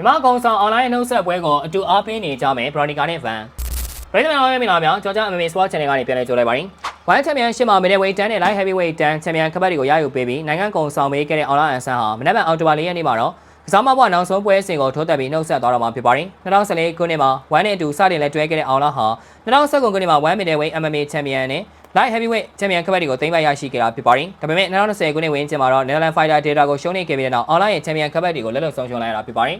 မြန်မာကောင်ဆောင်အွန်လိုင်းနှုတ်ဆက်ပွဲကိုအတူအားပေးနေကြမယ်ဘရိုနီကာနဲ့ဗန်ပရိသတ်များမင်္ဂလာပါကြောကြ MMA Sport Channel ကနေပြန်လည်ကြိုလိုက်ပါရင်ဝိုင်းချန်ပီယံရှစ်မှာမီဒဝေးတန်းနဲ့ light heavyweight တန်းချန်ပီယံကပတ်တွေကိုရယူပေးပြီးနိုင်ငံကောင်ဆောင်ပေးခဲ့တဲ့ online အန်ဆန်ဟာမနက်ဖြန်အောက်တိုဘာ၄ရက်နေ့မှာတော့ကစားမဘွားနောက်ဆုံးပွဲစဉ်ကိုထိုးတက်ပြီးနှုတ်ဆက်သွားတော့မှာဖြစ်ပါတယ်2014ခုနှစ်မှာ1နဲ့2စတင်လက်တွဲခဲ့တဲ့အောင်လာဟာ2019ခုနှစ်မှာ1 middleweight MMA ချန်ပီယံနဲ့ light heavyweight ချန်ပီယံကပတ်တွေကိုသိမ်းပိုက်ရရှိခဲ့တာဖြစ်ပါတယ်ဒါပေမဲ့2020ခုနှစ်ဝင်းကျင်မှာတော့ Netherlands Fighter Data ကိုရှုံးနေခဲ့ပြီးတဲ့နောက် online ရဲ့ချန်ပီယံကပတ်တွေကိုလက်လွတ်ဆုံးရှုံးလိုက်ရတာဖြစ်ပါတယ်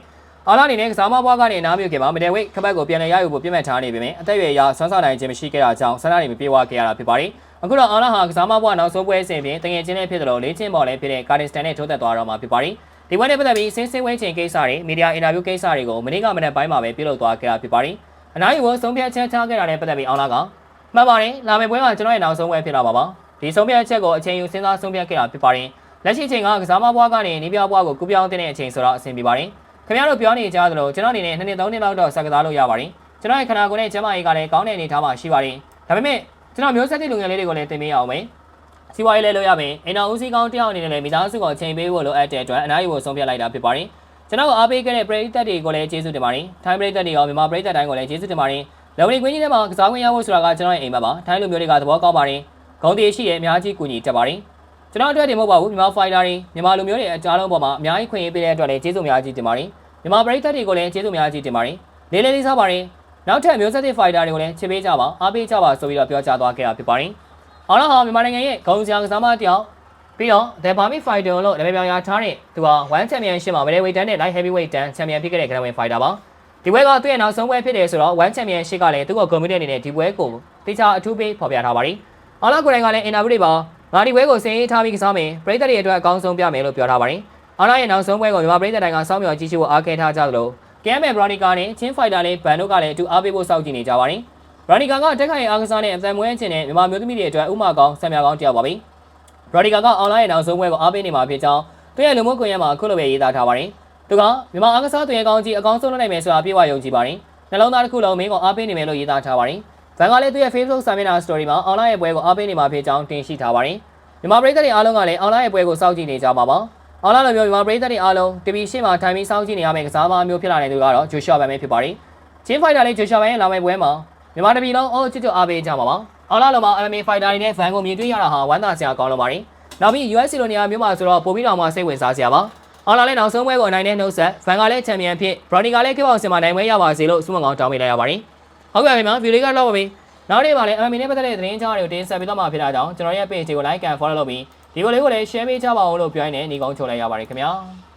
အော်လာအနေနဲ့ကစားမဘွားကနေနားမြုပ်ခင်မှာမဒယ်ဝိတ်ခပတ်ကိုပြန်လည်ရယူဖို့ပြည့်မှတ်ထားနေပေမဲ့အသက်အရွယ်အရဆွမ်းဆောင်နိုင်ခြင်းမရှိခဲ့တာကြောင့်ဆန္ဒတွေမပြေဝခဲ့ရတာဖြစ်ပါတယ်။အခုတော့အော်လာဟာကစားမဘွားနောက်ဆုံးပွဲအဆင့်ပြင်တငယ်ချင်းနဲ့ဖြစ်တယ်လို့လေးချင်းပေါ်လည်းဖြစ်တဲ့ကာဒင်စတန်နဲ့ထိုးသက်သွားတော့မှာဖြစ်ပါတယ်။ဒီပွဲနဲ့ပတ်သက်ပြီးစင်းစင်းဝဲချင်းကိစ္စတွေမီဒီယာအင်တာဗျူးကိစ္စတွေကိုမနေ့ကမနေ့ပိုင်းမှာပဲပြုလုပ်သွားခဲ့တာဖြစ်ပါတယ်။အနားယူဖို့ဆုံးဖြတ်ချက်ချခဲ့တာနဲ့ပတ်သက်ပြီးအော်လာကမှန်ပါတယ်လာမယ့်ပွဲမှာကျွန်တော်ရဲ့နောက်ဆုံးပွဲဖြစ်လာပါပါ။ဒီဆုံးဖြတ်ချက်ကိုအချိန်ယူစဉ်းစားဆုံးဖြတ်ခဲ့တာဖြစ်ပါတယ်။လက်ရှိချိန်ကကစားမဘွားကနေနီးပြဘွားကိုကူပြောင်းတဲ့အချိန်ဆိုတော့အဆင်ပြေပါတယ်။ ခင်ဗျားတို့ပြောနေကြသလိုကျွန်တော်အနေနဲ့နှစ်နှစ်သုံးနှစ်လောက်တော့စက်ကစားလို့ရပါတယ်။ကျွန်တော်ရဲ့ခန္ဓာကိုယ်နဲ့ကျန်းမာရေးကလည်းကောင်းတဲ့အနေအထားမှာရှိပါတယ်။ဒါပေမဲ့ကျွန်တော်မျိုးဆက်သစ်လူငယ်လေးတွေကိုလည်းတင်ပေးရအောင်မယ်။စီဝါရေးလဲလို့ရမယ်။အိမ်တော်ဦးစီးကောင်းတယောက်အနေနဲ့လည်းမိသားစုကိုချိန်ပေးဖို့လိုအပ်တဲ့အတွက်အနားယူဖို့ဆုံးဖြတ်လိုက်တာဖြစ်ပါတယ်။ကျွန်တော်ကိုအားပေးခဲ့တဲ့ပရိသတ်တွေကိုလည်းကျေးဇူးတင်ပါတယ်။ထိုင်းပရိသတ်တွေရောမြန်မာပရိသတ်တိုင်းကိုလည်းကျေးဇူးတင်ပါတယ်။လုံဝင်ကွင်းကြီးထဲမှာကစားခွင့်ရဖို့ဆိုတာကကျွန်တော်ရဲ့အိမ်မက်ပါ။ထိုင်းလူမျိုးတွေကသဘောကောင်းပါတယ်။ဂုံတည်ရှိရဲ့အများကြီးကူညီတက်ပါတယ်။ကျွန်တော်အတွက်တင်မဟုတ်ပါဘူးမြန်မာဖိုင်တာတွေမြန်မာလူမျိုးတွေအကြားလုံးပေါ်မှာအများကြီးခွင့်ရေးပေးတဲ့အတွက်လည်းကျေးဇူးများကြီးတင်ပါတယ်။ မြန်မာပရိသတ်တွေကိုလည်းကျေးဇူးများကြီးတင်ပါတယ်။လေးလေးလေးစားပါတယ်။နောက်ထပ်မျိုးဆက်သစ်ဖိုင်တာတွေကိုလည်းချစ်ပေးကြပါအားပေးကြပါဆိုပြီးတော့ပြောကြားသွားခဲ့တာဖြစ်ပါတယ်။အောင်တော့မြန်မာနိုင်ငံရဲ့ဂုံစရာကစားမတယောက်ပြီးတော့ The Barmy Fighter လို့နာမည်ပြောင်းရထားတဲ့သူဟာ1 Championship မှာ Middleweight တန်းနဲ့ Light Heavyweight တန်း Champion ဖြစ်ခဲ့တဲ့ Grand Win Fighter ပါ။ဒီပွဲကသူ့ရဲ့နောက်ဆုံးပွဲဖြစ်တယ်ဆိုတော့1 Championship ကလည်းသူ့ကို Community အနေနဲ့ဒီပွဲကိုတေချာအထူးပေးဖော်ပြထားပါတယ်။အောင်လာကိုယ်တိုင်ကလည်း interview တွေပါငါဒီပွဲကိုစင်ရေးထားပြီးကစားမယ်ပရိသတ်တွေအတွက်အကောင်းဆုံးပြမယ်လို့ပြောထားပါတယ်။ အောင်လာရဲ့နောက်ဆုံးပွဲကိုမြန်မာပရိသတ်တိုင်းကစောင့်မျှော်ကြည့်ရှုဖို့အားခဲထားကြသလို KM Veronica နဲ့ Chin Fighter နဲ့ Ban တို့ကလည်းအတူအားပေးဖို့စောင့်ကြည့်နေကြပါတယ်။ Veronica ကတက်ခိုင်အားကစားနဲ့အသံမွေးခြင်းနဲ့မြန်မာမျိုးသမီးတွေအတွက်ဥမာကောင်းဆံမြကောင်းတယောက်ပါပဲ။ Veronica က online ရဲ့နောက်ဆုံးပွဲကိုအားပေးနေမှာဖြစ်ကြောင်းသူရဲ့လူမှုကွန်ရက်မှာအခုလိုပဲရေးသားထားပါတယ်။သူကမြန်မာအားကစားသူရဲ့ကောင်းကြီးအကောင်းဆုံးလုပ်နိုင်မယ်ဆိုတာပြေဝယုံကြည်ပါတယ်။နှလုံးသားတစ်ခုလုံးမင်းကိုအားပေးနေမယ်လို့ရေးသားထားပါတယ်။ဗန်ကလည်းသူရဲ့ Facebook စာမျက်နှာ story မှာ online ရဲ့ပွဲကိုအားပေးနေမှာဖြစ်ကြောင်းတင်ရှိထားပါတယ်။မြန်မာပရိသတ်တွေအားလုံးကလည်း online ရဲ့ပွဲကိုစောင့်ကြည့်နေကြပါပါ။ online လိုမျိုးမြန်မာပရိသတ်တွေအားလုံး TV ရှေ့မှာထိုင်ပြီးစောင့်ကြည့်နေရမယ့်ကစားသမားမျိုးဖြစ်လာတဲ့သူကတော့ Joshua Ban ပဲဖြစ်ပါတယ်။ Chin Fighter လေး Joshua Ban ရဲ့လာမယ့်ပွဲမှာမြန်မာတပီလုံးအော်ချစ်ချွတ်အားပေးကြပါပါ။ online လိုမှာ MMA Fighter တွေနဲ့ fan ကိုမြင်တွေ့ရတာဟာဝမ်းသာစရာကောင်းလို့ပါတယ်။နောက်ပြီး US လိုနေရာမျိုးမှာဆိုတော့ပိုပြီးတော့မှစိတ်ဝင်စားစရာပါ။အော်လာလည်းနောက်ဆုံးပွဲကိုအနိုင်နဲ့နှုတ်ဆက်ဖန်ကလည်းချန်ပီယံဖြစ်ဘရော်နီကလည်းခေပေါင်စင်မှာနိုင်ပွဲရပါစေလို့ဆုမွန်ကောင်းတောင်းပေးလိုက်ရပါတယ်။ဟုတ်ကဲ့ခင်ဗျာဗီဒီယိုလေးကတော့ပါပြီ။နောက်နေ့မှာလည်း MMA နဲ့ပတ်သက်တဲ့သတင်းကြားတွေကိုတင်ဆက်ပေးတော့မှာဖြစ်တာကြောင့်ကျွန်တော်ရဲ့ page ကို like and follow လုပ်ပြီး ဒီဗီဒီယိုလေးကိုလည်း share ပေးကြပါဦးလို့ပြောရင်းနဲ့ညီကုန်းချုပ်လိုက်ရပါတယ်ခင်ဗျာ။